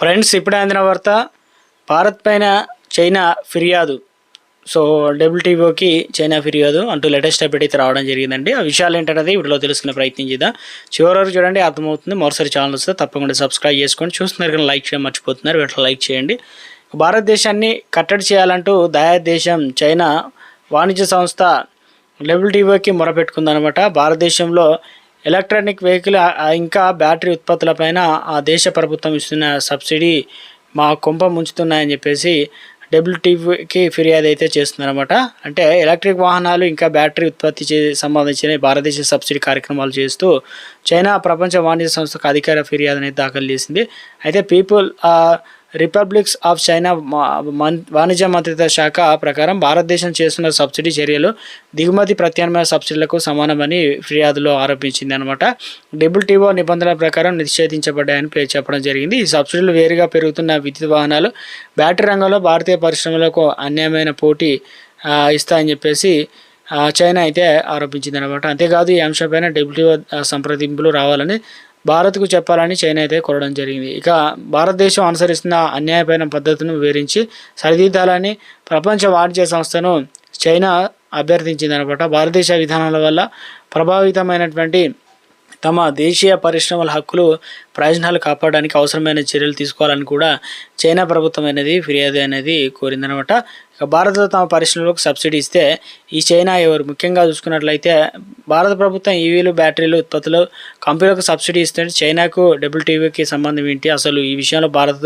Friends ఇప్పుడే అందిన వార్త భారత్ పైన చైనా ఫిర్యాదు. సో డబ్ల్యూటీఓకి చైనా ఫిర్యాదు అంటూ లేటెస్ట్ అప్డేట్ అయితే రావడం జరిగిందండి. ఆ విషయాలు ఏంటనేది వీటిలో తెలుసుకునే ప్రయత్నం చేద్దాం. చివరి వరకు చూడండి అర్థమవుతుంది. మరోసారి ఛానల్ వస్తే తప్పకుండా సబ్స్క్రైబ్ చేసుకొని చూస్తున్నారు కానీ లైక్ చేయడం మర్చిపోతున్నారు. వీటిలో లైక్ చేయండి. భారతదేశాన్ని కట్టడి చేయాలంటూ దయా దేశం చైనా వాణిజ్య సంస్థ డబ్ల్యూటీఓకి మొరపెట్టుకుందనమాట. భారతదేశంలో ఎలక్ట్రానిక్ వెహికల్ ఇంకా బ్యాటరీ ఉత్పత్తులపైన ఆ దేశ ప్రభుత్వం ఇస్తున్న సబ్సిడీ మా కొంప ముంచుతున్నాయని చెప్పేసి డబ్ల్యూటీవీకి ఫిర్యాదు అయితే చేస్తుందనమాట అంటే ఎలక్ట్రిక్ వాహనాలు ఇంకా బ్యాటరీ ఉత్పత్తి చే సంబంధించిన భారతదేశ సబ్సిడీ కార్యక్రమాలు చేస్తూ చైనా ప్రపంచ వాణిజ్య సంస్థకు అధికార ఫిర్యాదు అనేది దాఖలు చేసింది. అయితే పీపుల్ రిపబ్లిక్స్ ఆఫ్ చైనా వాణిజ్య మంత్రిత్వ శాఖ ప్రకారం భారతదేశం చేస్తున్న సబ్సిడీ చర్యలు దిగుమతి ప్రత్యామ్నాయ సబ్సిడీలకు సమానమని ఫిర్యాదులో ఆరోపించింది అనమాట డబ్ల్యూటీఓ నిబంధనల ప్రకారం నిషేధించబడ్డాయని చెప్పడం జరిగింది. ఈ సబ్సిడీలు వేరుగా పెరుగుతున్న విద్యుత్ వాహనాలు బ్యాటరీ రంగంలో భారతీయ పరిశ్రమలకు అన్యాయమైన పోటీ ఇస్తాయని చెప్పేసి చైనా అయితే ఆరోపించింది అనమాట అంతేకాదు ఈ అంశంపైన డబ్ల్యూటీఓ సంప్రదింపులు రావాలని భారత్కు చెప్పాలని చైనా అయితే కోరడం జరిగింది. ఇక భారతదేశం అనుసరిస్తున్న అన్యాయపైన పద్ధతులను వివరించి సరిదిద్దాలని ప్రపంచ వాణిజ్య సంస్థను చైనా అభ్యర్థించింది అనమాట భారతదేశ విధానాల వల్ల ప్రభావితమైనటువంటి తమ దేశీయ పరిశ్రమల హక్కులు ప్రయోజనాలు కాపాడడానికి అవసరమైన చర్యలు తీసుకోవాలని కూడా చైనా ప్రభుత్వం అనేది ఫిర్యాదు అనేది కోరిందనమాట. ఇక భారత్ తమ పరిశ్రమలకు సబ్సిడీ ఇస్తే ఈ చైనా ఎవరు? ముఖ్యంగా చూసుకున్నట్లయితే భారత ప్రభుత్వం ఈవీలు బ్యాటరీలు ఉత్పత్తులు కంపెనీలకు సబ్సిడీ ఇస్తే చైనాకు డబ్ల్యూటీవీకి సంబంధం ఏంటి? అసలు ఈ విషయంలో భారత్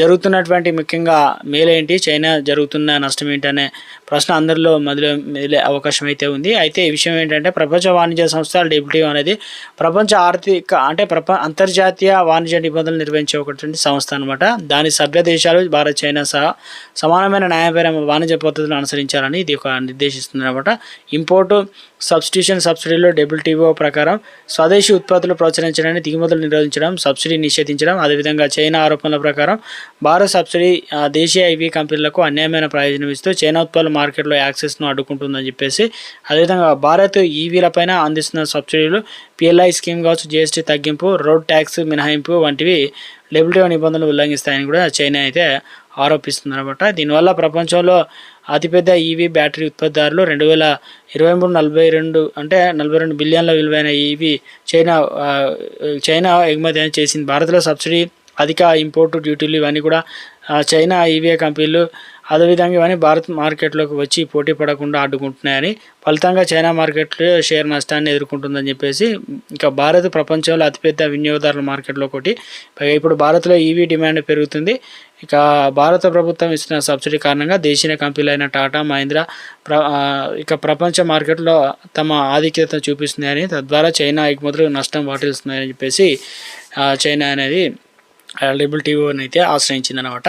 జరుగుతున్నటువంటి ముఖ్యంగా మేలేంటి చైనా జరుగుతున్న నష్టం ఏంటి అనే ప్రశ్న అందరిలో మొదలు మెదిలే అవకాశం అయితే ఉంది. అయితే ఈ విషయం ఏంటంటే ప్రపంచ వాణిజ్య సంస్థ డబ్ల్యూటీఓ అనేది ప్రపంచ ఆర్థిక అంటే ప్రప అంతర్జాతీయ వాణిజ్య నిబంధనలు నిర్వహించే ఒకటి సంస్థ అనమాట దాని సభ్య దేశాలు భారత్ చైనా సహా సమానమైన న్యాయపరమైన వాణిజ్య పద్ధతులను అనుసరించాలని ఇది ఒక నిర్దేశిస్తుంది అనమాట ఇంపోర్టు సబ్స్టిట్యూషన్ సబ్సిడీలో డబ్ల్యూటీఓ ప్రకారం స్వదేశీ ఉత్పత్తులు ప్రోత్సహించడానికి దిగుమతులు నిరోధించడం సబ్సిడీ నిషేధించడం అదేవిధంగా చైనా ఆరోపణల ప్రకారం భారత్ సబ్సిడీ దేశీయ ఐవీ కంపెనీలకు అన్యాయమైన ప్రయోజనం ఇస్తూ చైనా ఉత్పత్తుల మార్కెట్లో యాక్సెస్ను అడ్డుకుంటుందని చెప్పేసి అదేవిధంగా భారత్ ఈవీలపైన అందిస్తున్న సబ్సిడీలు పిఎల్ఐ స్కీమ్ కావచ్చు జిఎస్టీ తగ్గింపు రోడ్ ట్యాక్స్ మినహాయింపు వంటివి డబ్ల్యూటీఓ నిబంధనలు ఉల్లంఘిస్తాయని కూడా చైనా అయితే ఆరోపిస్తుంది అనమాట దీనివల్ల ప్రపంచంలో అతిపెద్ద ఈవీ బ్యాటరీ ఉత్పత్తిదారులు రెండు వేల ఇరవై మూడు నలభై రెండు అంటే నలభై రెండు బిలియన్ల విలువైన ఈవీ చైనా చైనా ఎగుమతి అని చేసింది. భారత్లో సబ్సిడీ అధిక ఇంపోర్టు డ్యూటీలు ఇవన్నీ కూడా చైనా ఈవీఏ కంపెనీలు అదేవిధంగా ఇవన్నీ భారత్ మార్కెట్లోకి వచ్చి పోటీ పడకుండా అడ్డుకుంటున్నాయని ఫలితంగా చైనా మార్కెట్లో షేర్ నష్టాన్ని ఎదుర్కొంటుందని చెప్పేసి ఇంకా భారత్ ప్రపంచంలో అతిపెద్ద వినియోగదారుల మార్కెట్లో ఒకటి. పైగా ఇప్పుడు భారత్లో ఈవీ డిమాండ్ పెరుగుతుంది. ఇక భారత ప్రభుత్వం ఇస్తున్న సబ్సిడీ కారణంగా దేశీయ కంపెనీలైన టాటా మహీంద్రా ప్ర ఇక ప్రపంచ మార్కెట్లో తమ ఆధిక్యత చూపిస్తున్నాయని తద్వారా చైనా ఎగుమతులు నష్టం వాటిల్స్తున్నాయని చెప్పేసి చైనా అనేది డబ్ల్యూటీఓని అయితే ఆశ్రయించింది అనమాట